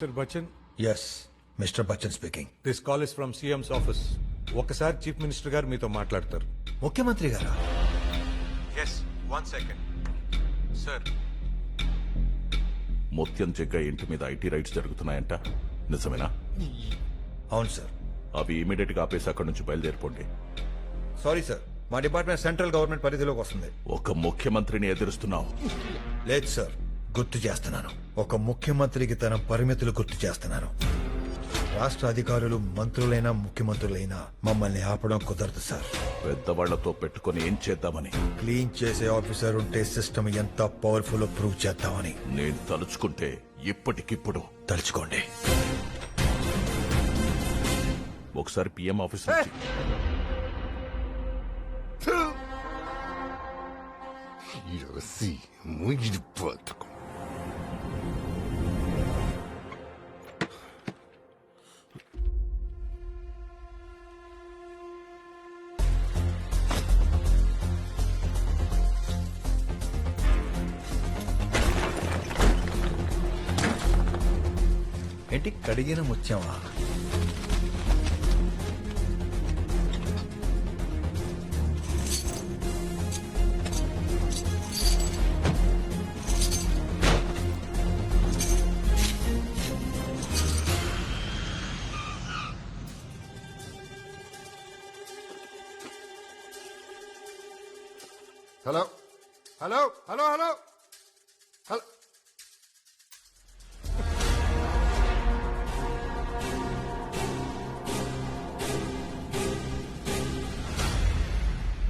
Mister Bachchan yes mister Bachchan speaking this call is from CM's office ఒకసారి chief minister గారు మీతో మాట్లాడతారు. ముఖ్యమంత్రి గారా? ఎస్ వన్ సెకండ్ సార్ ముత్యం చెగ్గ ఇంటి మీద ఐటీ రైట్స్ జరుగుతున్నాయంట. నిజమేనా? అవును సార్ అవి ఇమీడియట్గా ఆపేసి అక్కడి నుంచి బయలుదేరిపోండి. సారీ సార్ మా డిపార్ట్మెంట్ సెంట్రల్ గవర్నమెంట్ పరిధిలోకి వస్తుంది. ఒక ముఖ్యమంత్రిని ఎదురుస్తున్నావు. లేదు సార్ గుర్తు చేస్తున్నాను. ఒక ముఖ్యమంత్రికి తన పరిమితులు గుర్తు చేస్తున్నాను. రాష్ట్ర అధికారులు మంత్రులైనా ముఖ్యమంత్రులైనా మమ్మల్ని ఆపడం కుదరదు సార్. పెద్దవాళ్ళతో పెట్టుకొని ఏం చేద్దామని? క్లీన్ చేసే ఆఫీసర్ ఉంటే సిస్టమ్ ఎంత పవర్ఫుల్ ప్రూవ్ చేద్దామని. నేను తలుచుకుంటే ఇప్పటికిప్పుడు. తలుచుకోండి. ఒకసారి పిఎం ఆఫీస్ నుంచి. Filho assim, muito de puta. ఏంటి కడిగిన ముత్యమా?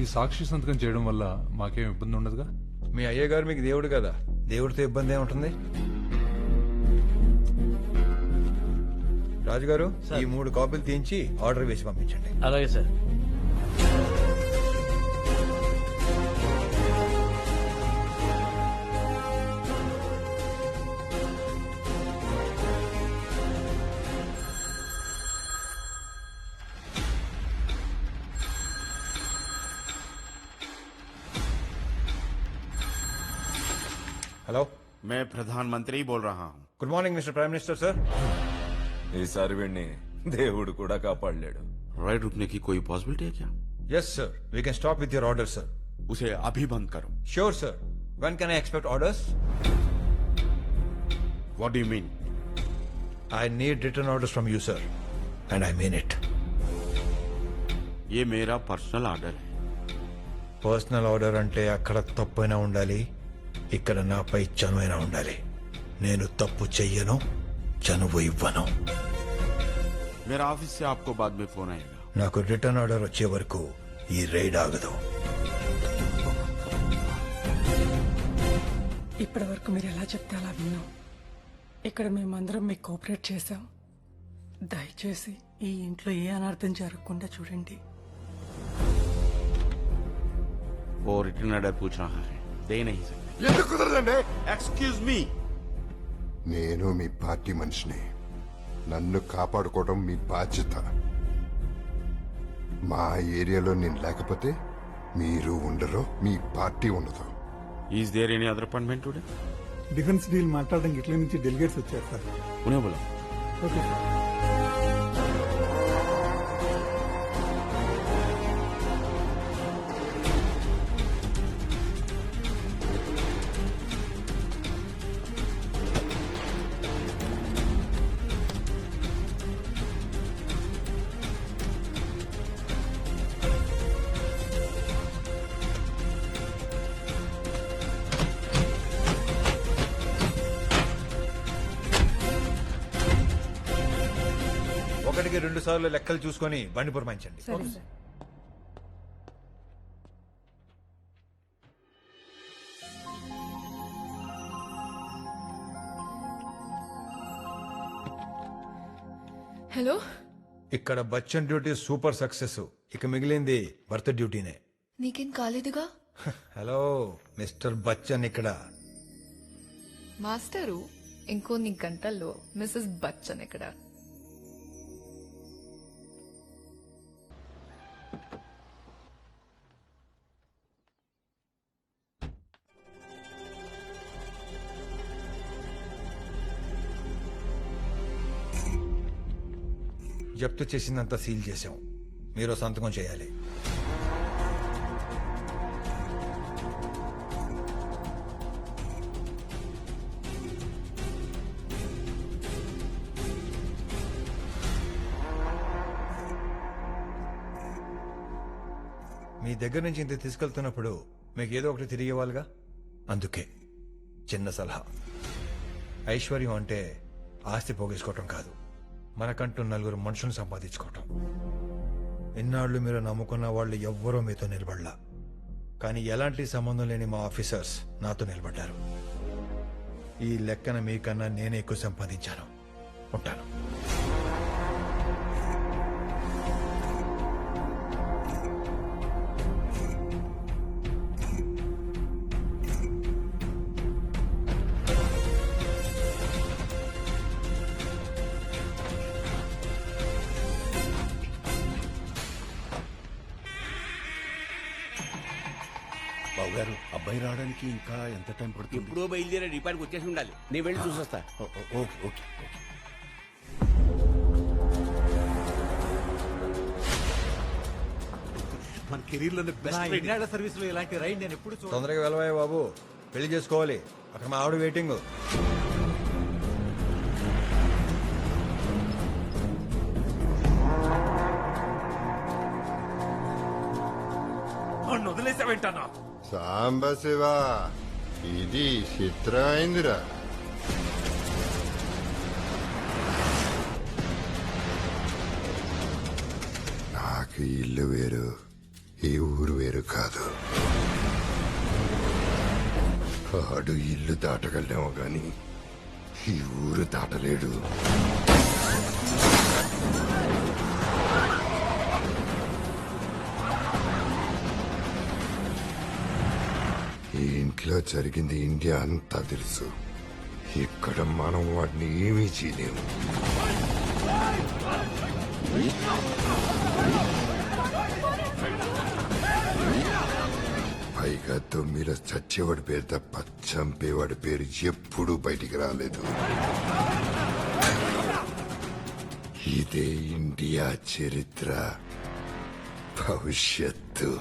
ఈ సాక్షి సంతకం చేయడం వల్ల మాకేం ఇబ్బంది ఉండదుగా? మీ అయ్య గారు మీకు దేవుడు కదా? దేవుడితో ఇబ్బంది ఏముంటుంది? రాజుగారు ఈ మూడు కాపీలు తీయించి ఆర్డర్ వేసి పంపించండి. అలాగే సార్. హలో मैं प्रधानमंत्री बोल रहा हूँ good morning mister prime minister sir ఈసారి వీడిని దేవుడు కూడా కాపాడలేడు राइड रुकने की कोई पॉसिबिलिटी है क्या yes sir we can stop with your order sir उसे अभी बंद करो sure sir when can I expect orders what do you mean I need return orders from you sir and I mean it ये मेरा personal order है personal order అంటే అక్కడ తప్పైనా ఉండాలి ఇక్కడ నాపై చనువైనా ఉండాలి నేను తప్పు చెయ్యను చనువు ఇవ్వను मेरा ऑफिस से आपको बाद में फोन आएगा నాకు రిటర్న్ ఆర్డర్ వచ్చే వరకు ఈ రైడ్ ఆగదు ఇప్పటి వరకు మీరు ఎలా చెప్తే అలా విన్నాం ఇక్కడ మేమందరం మీకు కోఆపరేట్ చేశాం దయచేసి ఈ ఇంట్లో ఏ అనర్థం జరగకుండా చూడండి वो रिटर्न ऑर्डर पूछ रहा है దేనా ఎందుకు కుదరదండి? ఎక్స్క్యూజ్ మీ నేను మీ పార్టీ మనిషిని. నన్ను కాపాడుకోవడం మీ బాధ్యత. మా ఏరియాలో నేను లేకపోతే మీరు ఉండరు మీ పార్టీ ఉండదు. Is there any other appointment today defence deal మాట్లాడడానికి ఇట్లా నుంచి డెలిగేట్స్ వచ్చారు సార్. ఉనే బోలా. Okay sir. ఒకటికి రెండు సార్లు లెక్కలు చూసుకొని బండి పురమాయించండి. సరే సార్. హలో? ఇక్కడ బచ్చన్ డ్యూటీ సూపర్ సక్సెస్. ఇక మిగిలింది భర్త డ్యూటీనే. నీకేం కాలేదుగా? హలో మిస్టర్ బచ్చన్ ఇక్కడ. మాస్టరు ఇంకొన్ని గంటల్లో మిస్సెస్ బచ్చన్ ఇక్కడ. జప్తు చేసిందంతా సీల్ చేశాం. మీరు సంతకం చేయాలి. మీ దగ్గర నుంచి ఇంత తీసుకెళ్తున్నప్పుడు మీకు ఏదో ఒకటి తిరిగి ఇవ్వాలిగా? అందుకే చిన్న సలహా. ఐశ్వర్యం అంటే ఆస్తి పోగేసుకోవటం కాదు. మనకంటూ నలుగురు మనుషులను సంపాదించుకోవటం. ఇన్నాళ్ళు మీరు నమ్ముకున్న వాళ్ళు ఎవ్వరూ మీతో నిలబడలా. కానీ ఎలాంటి సంబంధం లేని మా ఆఫీసర్స్ నాతో నిలబడ్డారు. ఈ లెక్కన మీకన్నా నేనే ఎక్కువ సంపాదించాను. ఉంటాను. బాబు గారు అబ్బాయి రావడానికి ఇంకా ఎంత టైం పడుతుంది? ఎప్పుడో బయలుదేరే డిపార్ట్కి వచ్చేసి ఉండాలి. నేను వెళ్ళి చూసొస్తా. ఓ- ఓ- ఓకే ఓకే. మన కెరీర్లో బెస్ట్ సర్వీస్లో ఇలాంటి రైడ్ నేను ఎప్పుడు తొందరగా వెళ్ళవయ్య బాబు. పెళ్ళి చేసుకోవాలి. అక్కడ మా ఆవిడ వెయిటింగ్. వదిలేసావేంటన్నా? సాంబశివ ఇది చిత్రం అయిందిరా నాకు ఇల్లు వేరు ఈ ఊరు వేరు కాదు. ఆడు ఇల్లు దాటగలేమో గాని ఈ ఊరు దాటలేడు. ఇంట్లో జరిగింది ఇండియా అంతా తెలుసు. ఇక్కడ మనం వాడిని ఏమీ చేయలేము. పైగా తొమ్మిది చచ్చేవాడి పేరు తప్ప చంపేవాడి పేరు ఎప్పుడూ బయటికి రాలేదు. ఇదే ఇండియా చరిత్ర. భవిష్యత్తు.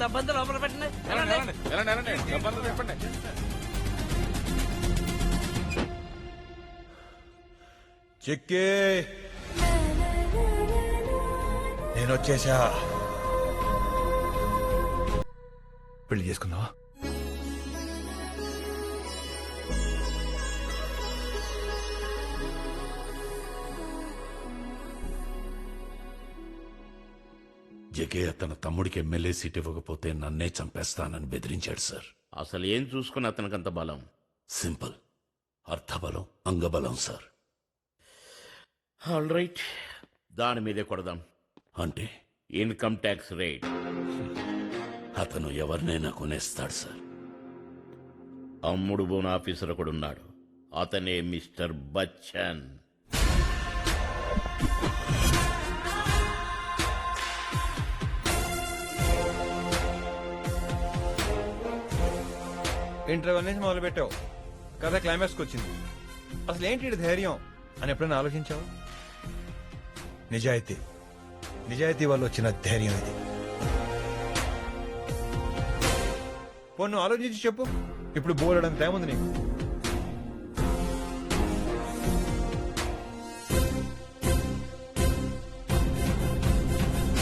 డబ్బంతా లోపల పెట్టండి. చిక్కి. నేను వచ్చేసా. పెళ్ళి చేసుకుందావా జగే తన తమ్ముడికి ఎమ్మెల్యే సీట్ ఇవ్వకపోతే నన్నే చంపేస్తానని బెదిరించాడు సార్. అసలు ఏం చూసుకుని అతనికి అంత బలం? సింపుల్. అర్థబలం అంగబలం సార్. ఆల్ రైట్ దాని మీదే కొడదాం. అంటే? ఇన్కమ్ ట్యాక్స్ రేట్ అతను ఎవరినైనా కొనేస్తాడు సార్. అమ్ముడు బోన్ ఆఫీసర్ ఒకడు ఉన్నాడు అతనే మిస్టర్ బచ్చన్. ఇంటర్వ్యూ నుంచి మొదలు పెట్టావు కథ క్లైమాక్స్కి వచ్చింది. అసలు ఏంటి ధైర్యం అని ఎప్పుడైనా ఆలోచించావు? నిజాయితీ. నిజాయితీ వల్ల వచ్చిన ధైర్యం ఇది. పోను ఆలోచించి చెప్పు. ఇప్పుడు బోలెడంత టైం ఉంది నీకు.